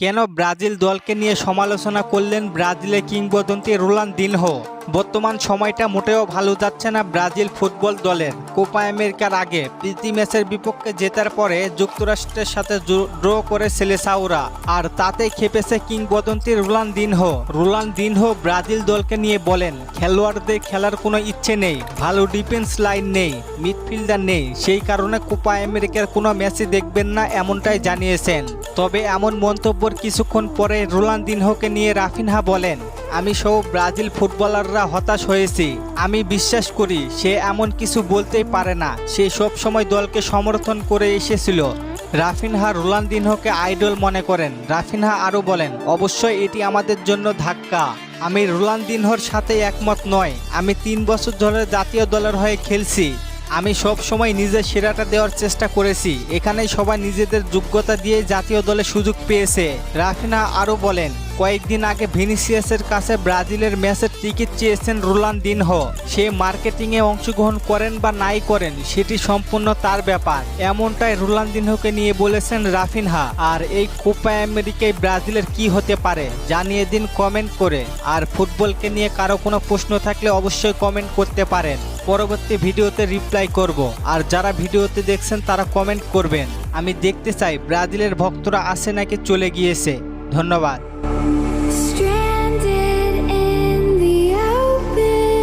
কেন ব্রাজিল দলকে নিয়ে সমালোচনা করলেন ব্রাজিলের কিংবদন্তি রোলান দিনহো বর্তমান সময়টা মোটেও ভালো যাচ্ছে না ব্রাজিল ফুটবল দলের। কোপা আমেরিকার আগে প্রীতি ম্যাচের বিপক্ষে জেতার পরে যুক্তরাষ্ট্রের সাথে ড্র করে সেলেসাউরা আর তাতে খেপেছে কিংবদন্তি রোলান দিনহো রোলান দিনহো ব্রাজিল দলকে নিয়ে বলেন, খেলোয়াড়দের খেলার কোনো ইচ্ছে নেই, ভালো ডিফেন্স লাইন নেই, মিডফিল্ডার নেই। সেই কারণে কোপা আমেরিকার কোনো ম্যাচই দেখবেন না, এমনটাই জানিয়েছেন। তবে এমন মন্তব্যর কিছুক্ষণ পরে রোলান দিনহোকে নিয়ে রাফিনহা বলেন, আমি সব ব্রাজিল ফুটবলাররা হতাশ হয়েছি। আমি বিশ্বাস করি সে এমন কিছু বলতেই পারে না। সে সব সময় দলকে সমর্থন করে এসেছিল। রাফিনহা রোলান্দিনহোকে আইডল মনে করেন। রাফিনহা আরও বলেন, অবশ্যই এটি আমাদের জন্য ধাক্কা। আমি রোলান্দিনহোর সাথে একমত নয়। আমি তিন বছর ধরে জাতীয় দলের হয়ে খেলছি। আমি সব সময় নিজের সেরাটা দেওয়ার চেষ্টা করেছি। এখানে সবাই নিজেদের যোগ্যতা দিয়ে জাতীয় দলে সুযোগ পেয়েছে। রাফিনা আরও বলেন কয়েকদিন আগে ভিনিসিয়াসের কাছে ব্রাজিলের ম্যাচের টিকিট চেয়েছেন রোলান দিনহো। সে মার্কেটিংয়ে অংশগ্রহণ করেন বা নাই করেন, সেটি সম্পূর্ণ তার ব্যাপার। এমনটাই রোলান দিনহোকে নিয়ে বলেছেন রাফিনহা। আর এই কোপা আমেরিকায় ব্রাজিলের কি হতে পারে, জানিয়ে দিন কমেন্ট করে। আর ফুটবলকে নিয়ে কারও কোনো প্রশ্ন থাকলে অবশ্যই কমেন্ট করতে পারেন। পরবর্তী ভিডিওতে রিপ্লাই করব। আর যারা ভিডিওতে দেখছেন তারা কমেন্ট করবেন। আমি দেখতে চাই, ব্রাজিলের ভক্তরা আসে নাকি চলে গিয়েছে। ধন্যবাদ।